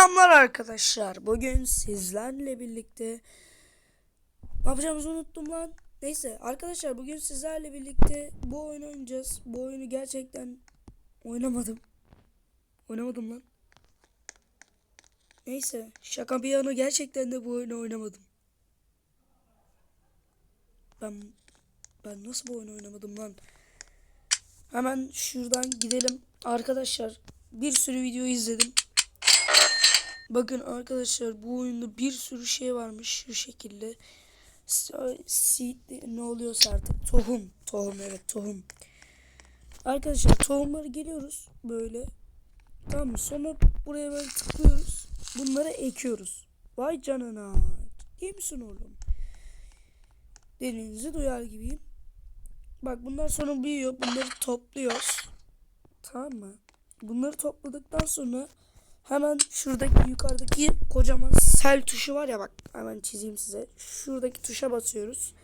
Selamlar arkadaşlar. Bugün sizlerle birlikte ne yapacağımızı unuttum lan. Neyse arkadaşlar bugün sizlerle birlikte bu oyunu oynayacağız. Bu oyunu gerçekten oynamadım. Oynamadım lan. Neyse şaka bir yana gerçekten de bu oyunu oynamadım. Ben ben nasıl bu oyunu oynamadım lan? Hemen şuradan gidelim. Arkadaşlar bir sürü video izledim. Bakın arkadaşlar bu oyunda bir sürü şey varmış şu şekilde. Seed ne oluyorsa artık tohum. Tohum evet tohum. Arkadaşlar tohumları geliyoruz böyle. Tamam mı? Sonra buraya böyle tıklıyoruz. Bunları ekiyoruz. Vay canına. Ciddi misin oğlum? Dediğinizi duyar gibiyim. Bak bunlar sonra büyüyor. Bunları topluyoruz. Tamam mı? Bunları topladıktan sonra hemen şuradaki yukarıdaki kocaman sel tuşu var ya bak hemen çizeyim size. Şuradaki tuşa basıyoruz.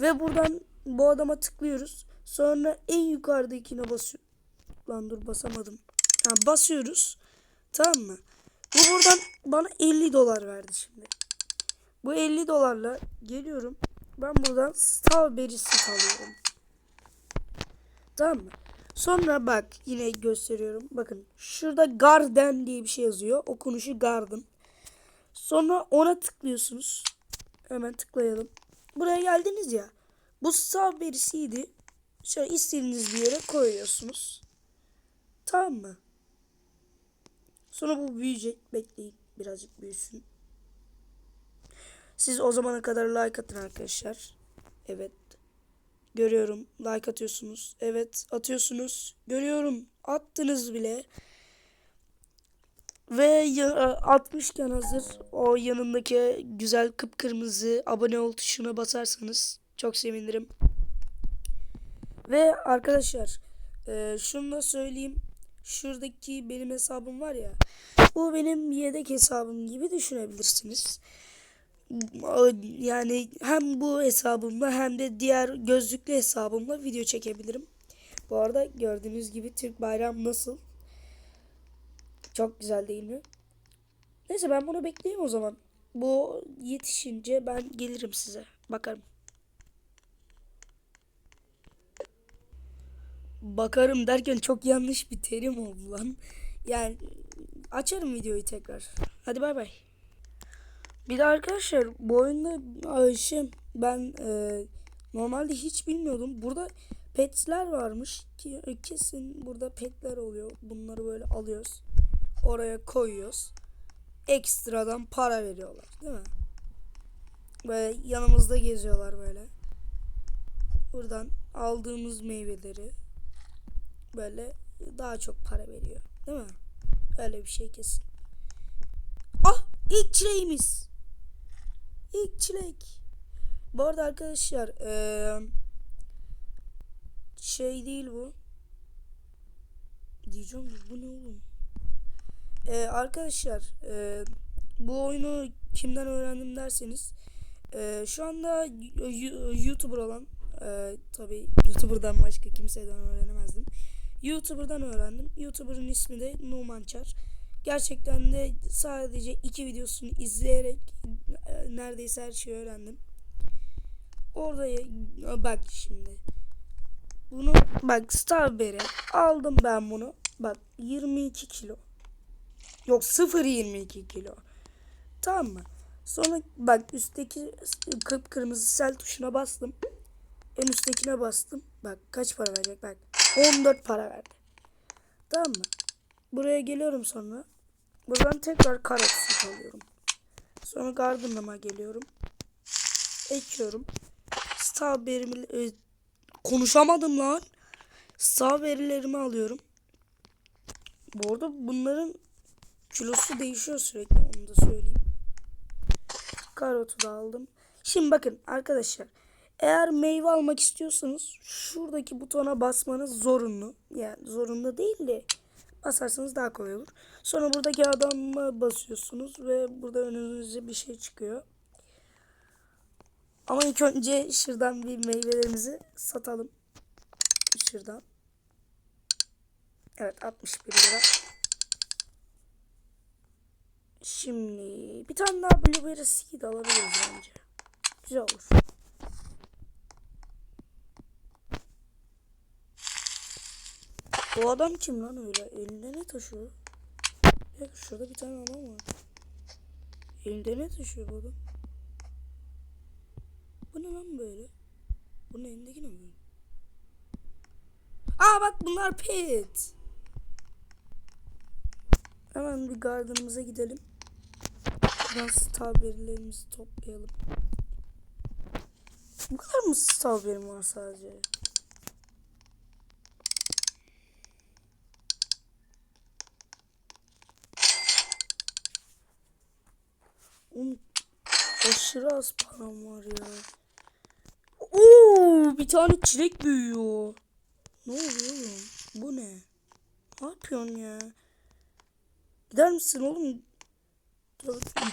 Ve buradan bu adama tıklıyoruz. Sonra en yukarıdakine basıyor. Lan dur basamadım. Ha, basıyoruz. Tamam mı? Bu buradan bana 50 dolar verdi şimdi. Bu 50 dolarla geliyorum. Ben buradan strawberry alıyorum. Tamam mı? Sonra bak yine gösteriyorum. Bakın şurada garden diye bir şey yazıyor. Okunuşu garden. Sonra ona tıklıyorsunuz. Hemen tıklayalım. Buraya geldiniz ya. Bu strawberry seed'i şöyle istediğiniz bir yere koyuyorsunuz. Tamam mı? Sonra bu büyüyecek. Bekleyin. Birazcık büyüsün. Siz o zamana kadar like atın arkadaşlar. Evet. Görüyorum. Like atıyorsunuz. Evet atıyorsunuz. Görüyorum. Attınız bile. Ve ya, atmışken hazır o yanındaki güzel kıpkırmızı abone ol tuşuna basarsanız çok sevinirim. Ve arkadaşlar e, şunu da söyleyeyim. Şuradaki benim hesabım var ya. Bu benim yedek hesabım gibi düşünebilirsiniz yani hem bu hesabımla hem de diğer gözlüklü hesabımla video çekebilirim. Bu arada gördüğünüz gibi Türk bayram nasıl? Çok güzel değil mi? Neyse ben bunu bekleyeyim o zaman. Bu yetişince ben gelirim size. Bakarım. Bakarım derken çok yanlış bir terim oldu lan. Yani açarım videoyu tekrar. Hadi bay bay. Bir de arkadaşlar bu oyunda şey ben e, normalde hiç bilmiyordum. Burada petler varmış ki e, kesin burada petler oluyor. Bunları böyle alıyoruz. Oraya koyuyoruz. Ekstradan para veriyorlar değil mi? Böyle yanımızda geziyorlar böyle. Buradan aldığımız meyveleri böyle daha çok para veriyor. Değil mi? Öyle bir şey kesin. Ah ilk çileğimiz. İlk çilek. Bu arada arkadaşlar ee, şey değil bu. Diyeceğim bu ne oğlum? Ee, arkadaşlar ee, bu oyunu kimden öğrendim derseniz ee, şu anda YouTuber olan ee, tabi YouTuber'dan başka kimseden öğrenemezdim. YouTuber'dan öğrendim. YouTuber'ın ismi de Numançar. Gerçekten de sadece iki videosunu izleyerek e, neredeyse her şeyi öğrendim. Orada bak şimdi. Bunu bak Starberry aldım ben bunu. Bak 22 kilo. Yok 0.22 kilo. Tamam mı? Sonra bak üstteki kıpkırmızı sel tuşuna bastım. En üsttekine bastım. Bak kaç para verecek bak. 14 para verdi. Tamam mı? Buraya geliyorum sonra. Buradan tekrar karot alıyorum. Sonra garden'ıma geliyorum. Ekiyorum. Strawberry'mi e, konuşamadım lan. Strawberry'lerimi alıyorum. Bu arada bunların kilosu değişiyor sürekli onu da söyleyeyim. Karotu da aldım. Şimdi bakın arkadaşlar. Eğer meyve almak istiyorsanız şuradaki butona basmanız zorunlu. Yani zorunlu değil de basarsanız daha kolay olur. Sonra buradaki adama basıyorsunuz ve burada önünüze bir şey çıkıyor. Ama ilk önce şuradan bir meyvelerimizi satalım. Şuradan. Evet 61 lira. Şimdi bir tane daha blueberry seed alabiliriz bence. Güzel olur. Bu adam kim lan öyle? Elinde ne taşıyor? Ya şurada bir tane adam var. Elinde ne taşıyor bu adam? Bu ne lan böyle? Bunun elindeki ne böyle? Aa bak bunlar pet. Hemen bir gardenımıza gidelim. Buradan strawberry'lerimizi toplayalım. Bu kadar mı strawberry var sadece? Oğlum, aşırı az param var ya. Oo, bir tane çilek büyüyor. Ne oluyor oğlum? Bu ne? Ne yapıyorsun ya? Gider misin oğlum?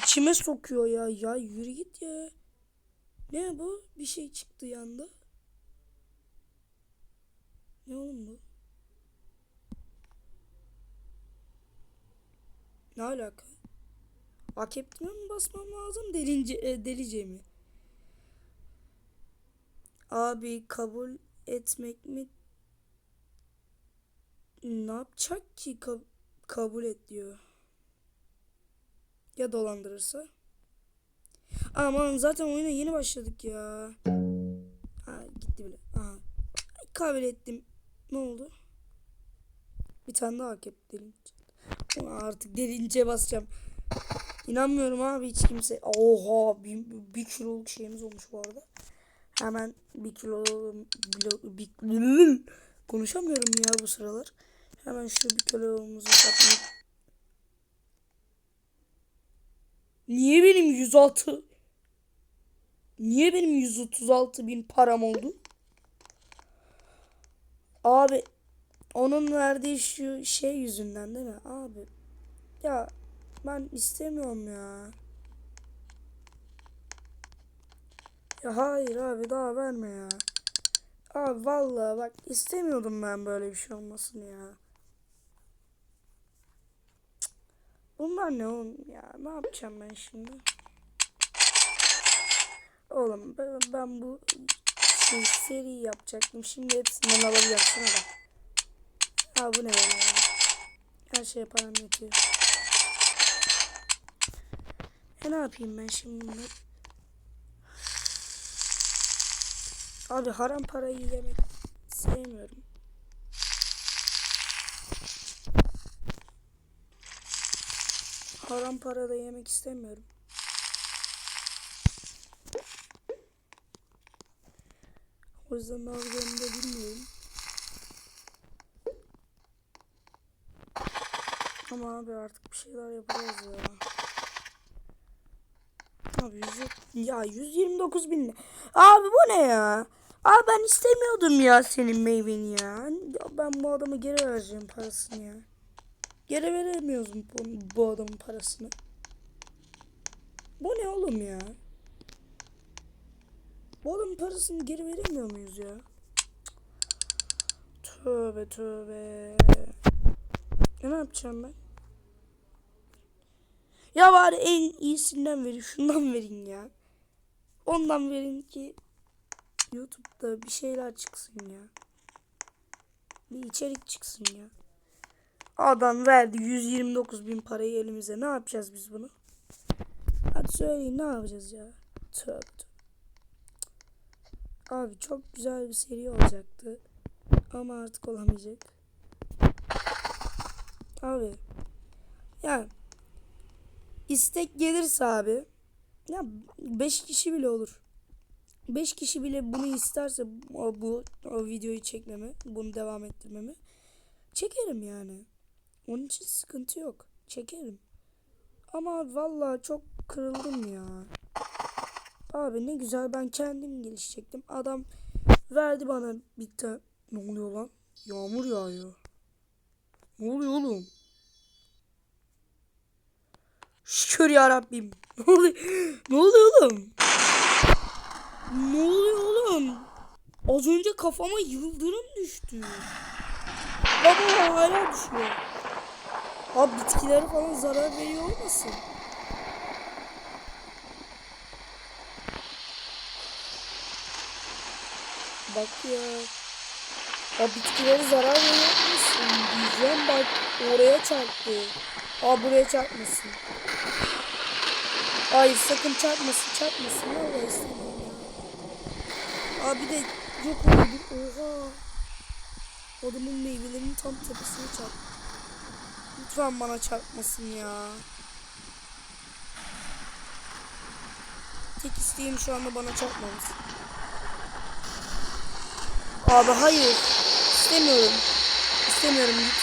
İçime sokuyor ya. Ya yürü git ya. Ne bu? Bir şey çıktı yanda. Ne oğlum bu? Ne alaka? Hak ettiğime mi basmam lazım? Delince, e, delice mi? Abi kabul etmek mi? Ne yapacak ki? Ka- kabul et diyor. Ya dolandırırsa? Aman zaten oyuna yeni başladık ya. Ha gitti bile. Aha. Ay, Kabul ettim. Ne oldu? Bir tane daha hak etti delince. Ulan Artık delince basacağım. İnanmıyorum abi hiç kimse. Oha bir, bir kiloluk şeyimiz olmuş bu arada. Hemen bir kilo, bilo, bir, konuşamıyorum ya bu sıralar. Hemen şu bir kilomuzu satmayı. Niye benim 106 Niye benim 136 bin param oldu? Abi onun verdiği şu şey yüzünden değil mi? Abi ya ben istemiyorum ya. Ya hayır abi daha verme ya. Abi vallahi bak istemiyordum ben böyle bir şey olmasını ya. Bunlar ne oğlum ya? Ne yapacağım ben şimdi? Oğlum ben, ben bu şey, seri yapacaktım. Şimdi hepsinden sana da. Ha bu ne böyle ya? Her şeye param yetiyor. E ne yapayım ben şimdi? Abi haram parayı yemek sevmiyorum. Haram para da yemek istemiyorum. O yüzden ne da bilmiyorum. Ama abi artık bir şeyler yapacağız ya. Abi 100, ya 129 bin? Abi bu ne ya? Abi ben istemiyordum ya senin meyveni ya. Ya Ben bu adamı geri vereceğim parasını ya. Geri veremiyoruz bu, bu adamın parasını. Bu ne oğlum ya? Bu adamın parasını geri veremiyor muyuz ya? Tövbe tövbe. Ya ne yapacağım ben? Ya bari en iyisinden verin. Şundan verin ya. Ondan verin ki YouTube'da bir şeyler çıksın ya. Bir içerik çıksın ya. Adam verdi 129 bin parayı elimize. Ne yapacağız biz bunu? Hadi söyleyin ne yapacağız ya? Tövbe. Abi çok güzel bir seri olacaktı. Ama artık olamayacak. Abi. Yani istek gelirse abi ya 5 kişi bile olur. 5 kişi bile bunu isterse o, bu o videoyu çekmemi, bunu devam ettirmemi çekerim yani. Onun için sıkıntı yok. Çekerim. Ama vallahi çok kırıldım ya. Abi ne güzel ben kendim gelişecektim. Adam verdi bana bir tane. Ne oluyor lan? Yağmur yağıyor. Ne oluyor oğlum? Şükür ya Ne oluyor? Ne oluyor oğlum? Ne oluyor oğlum? Az önce kafama yıldırım düştü. Baba hala düşüyor. Abi bitkilere falan zarar veriyor olmasın? Bak ya. Ya bitkilere zarar veriyor musun? Diyeceğim bak oraya çarptı. Aa buraya çarpmasın. Hayır sakın çarpmasın çarpmasın. Vallahi istemiyorum ya. Aa bir de yok oldu. Oha. Adamın meyvelerinin tam tepesine çarp. Lütfen bana çarpmasın ya. Tek isteğim şu anda bana çarpmaması. Abi hayır. İstemiyorum. İstemiyorum git.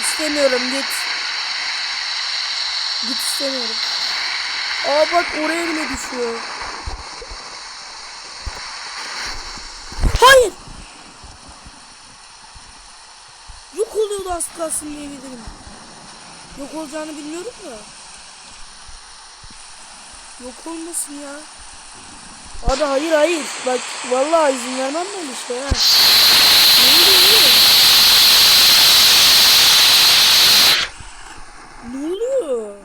İstemiyorum git. Git istemiyorum. Aa bak oraya bile düşüyor. Hayır. Yok oluyordu az kalsın diyebilirim. Yok olacağını bilmiyorum da. Yok olmasın ya. Abi hayır hayır. Bak vallahi izin vermem böyle şey ha. Ne oluyor? Ne oluyor?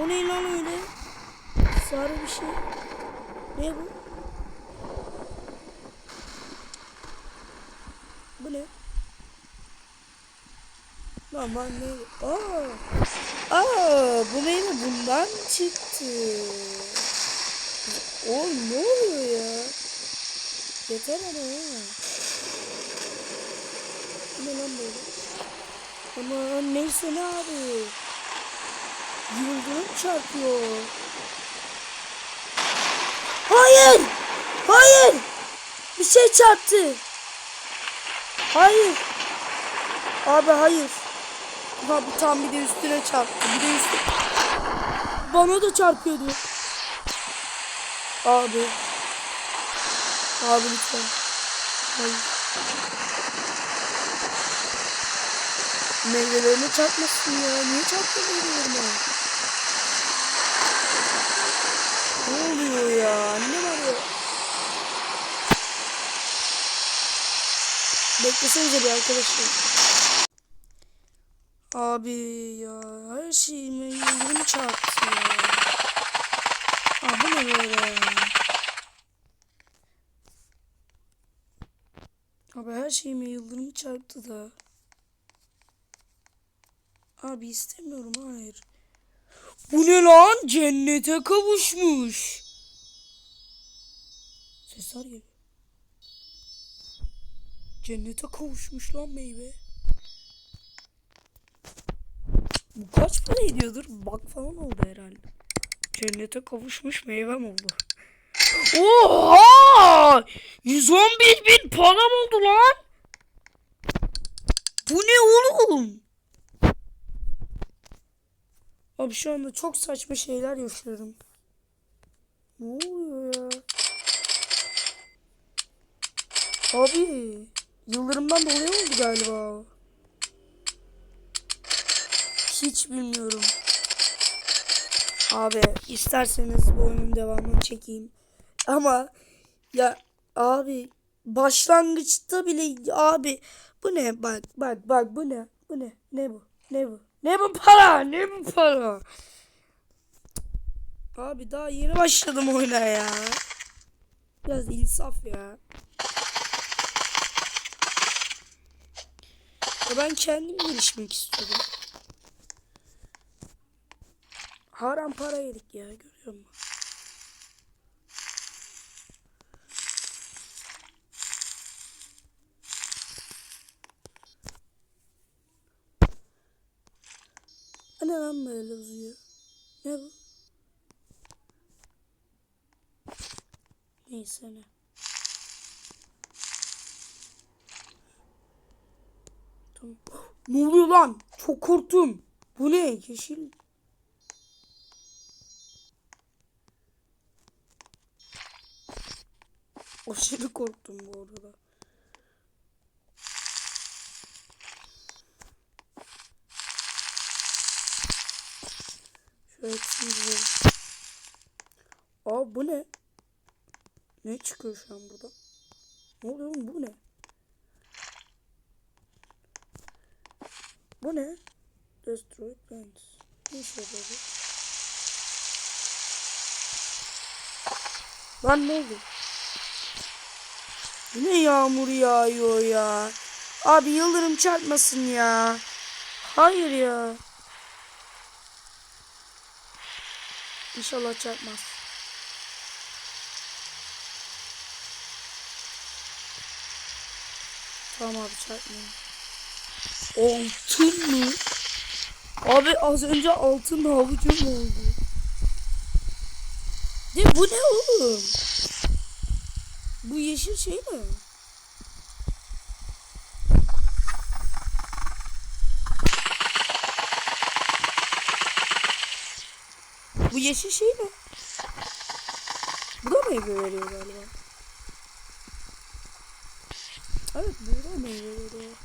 O ne lan öyle? Sarı bir şey. Ne bu? Bu ne? Lan ne? Aa! Aa! Bu meyve bundan çıktı. Oğlum ne oluyor ya? Yeter ama ya. Ne lan böyle? Aman neyse ne abi. Yıldırım çarpıyor. Hayır! Hayır! Bir şey çarptı. Hayır. Abi hayır. Ha bu tam bir de üstüne çarptı. Bir de üstüne. Bana da çarpıyordu. Abi. Abi lütfen. Hayır. Meyvelerine çarpmasın ya. Niye çarptın meyvelerime? Ne oluyor ya? Annem arıyor. Beklesenize bir arkadaşlar. Abi ya her şeyime yıldırım çarptı ya. Aa bu ne böyle? Abi her şeyime yıldırım çarptı da. Abi istemiyorum hayır. Bu ne lan? Cennete kavuşmuş. Sesler geliyor. Cennete kavuşmuş lan meyve. Bu kaç para ediyordur? Bak falan oldu herhalde. Cennete kavuşmuş meyvem oldu. Oha! 111 bin param oldu lan. Bu ne oğlum? Abi şu anda çok saçma şeyler yaşıyorum. Ne oluyor ya? Abi yıldırımdan dolayı oldu galiba. Hiç bilmiyorum. Abi isterseniz bu oyunun devamını çekeyim. Ama ya abi başlangıçta bile abi bu ne? Bak bak bak bu ne? Bu ne? Ne bu? Ne bu? Ne bu para? Ne bu para? Abi daha yeni başladım oyuna ya. Biraz insaf ya. Ben kendim gelişmek istiyordum haram para yedik ya görüyor musun ne lan böyle uzuyor? Ne bu? Neyse ne. Tamam. Ne oluyor lan? Çok korktum. Bu ne? Yeşil. Aşırı korktum bu arada. Şöyle çizelim. Aa bu ne? Ne çıkıyor şu an burada? Ne oluyor bu ne? Bu ne? Destroy plants. Ne yarıyor bu? Lan ne oldu? Yine yağmur yağıyor ya. Abi yıldırım çarpmasın ya. Hayır ya. İnşallah çarpmaz. Tamam abi çarpmıyor. Altın mı? Abi az önce altın havucum oldu. De bu ne oğlum? Bu yeşil şey mi? Bu yeşil şey mi? Bu da meyve veriyor galiba. Evet bu da meyve veriyor.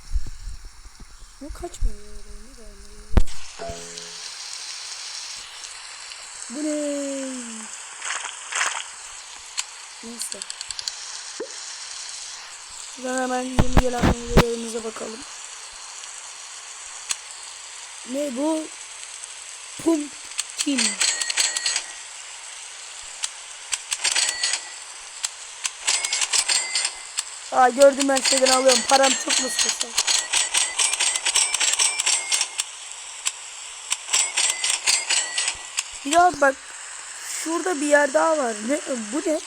Bu kaç meyve veriyor? Ne kadar? Bu ne? Neyse. Şuradan hemen yeni gelen meyvelerimize bakalım. Ne bu? Pumpkin. Aa gördüm ben şeyden alıyorum. Param çok mu istiyorsan? Ya bak şurada bir yer daha var. Ne bu ne?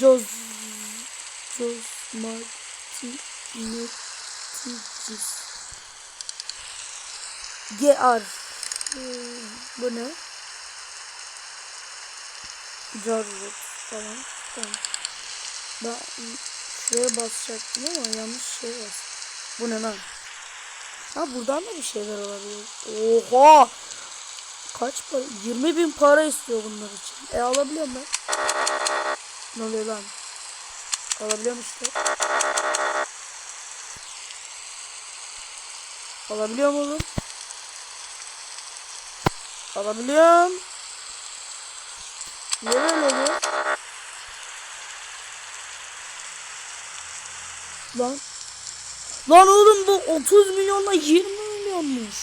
Joz Neticis GR Hmm, Bu ne? Jarrot falan. Tamam. Ben şuraya basacaktım ama yanlış şey bas. Bu ne lan? Ha buradan da bir şeyler olabilir. Oha! Kaç para? 20 bin para istiyor bunlar için. E alabiliyorum ben. Ne oluyor lan? Alabiliyorum işte. Alabiliyorum oğlum. Alabiliyorum. Niye böyle oluyor? Lan. Lan oğlum bu 30 milyonla 20 milyonmuş.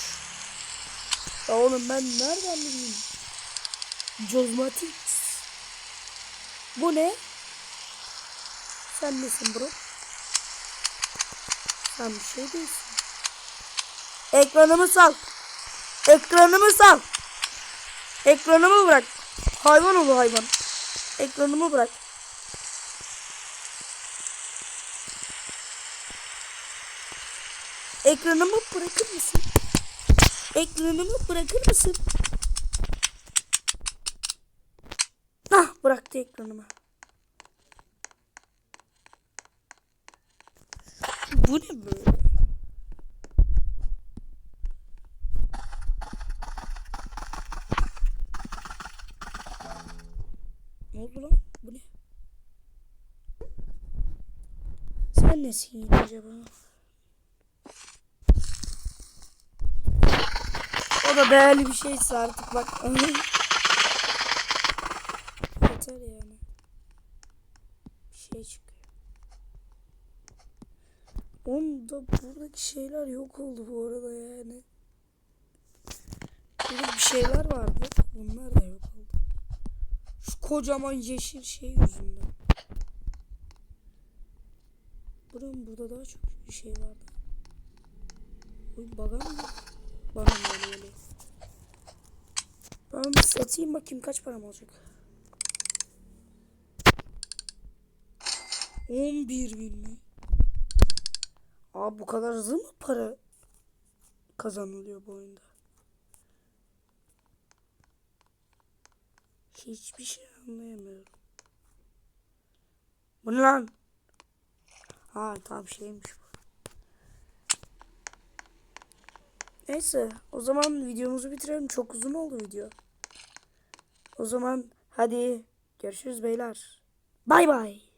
Ya oğlum ben nereden bileyim? Cosmetics. Bu ne? Sen nesin bro? Sen bir şey değilsin. Ekranımı sal. Ekranımı sal. Ekranımı bırak. Hayvan olu hayvan. Ekranımı bırak. Ekranımı bırakır mısın? Ekranımı bırakır mısın? Ah bıraktı ekranımı. Bu ne böyle? Ne oldu lan? Bu ne? Sen nesin acaba? O da değerli bir şeyse artık bak. Yeter yani. Bir şey çıkıyor. Onda buradaki şeyler yok oldu bu arada yani. Burada bir şeyler vardı. Bunlar da yok oldu. Şu kocaman yeşil şey yüzünden. Buranın burada daha çok bir şey vardı. Oyun baga mı? Bana mı öyle geliyor? Ben bir satayım bakayım kaç param olacak. 11 bin mi? Abi bu kadar hızlı mı para kazanılıyor bu oyunda? Hiçbir şey anlayamıyorum. Bu ne lan? Ha tamam şeymiş bu. Neyse o zaman videomuzu bitirelim. Çok uzun oldu video. O zaman hadi görüşürüz beyler. Bay bay.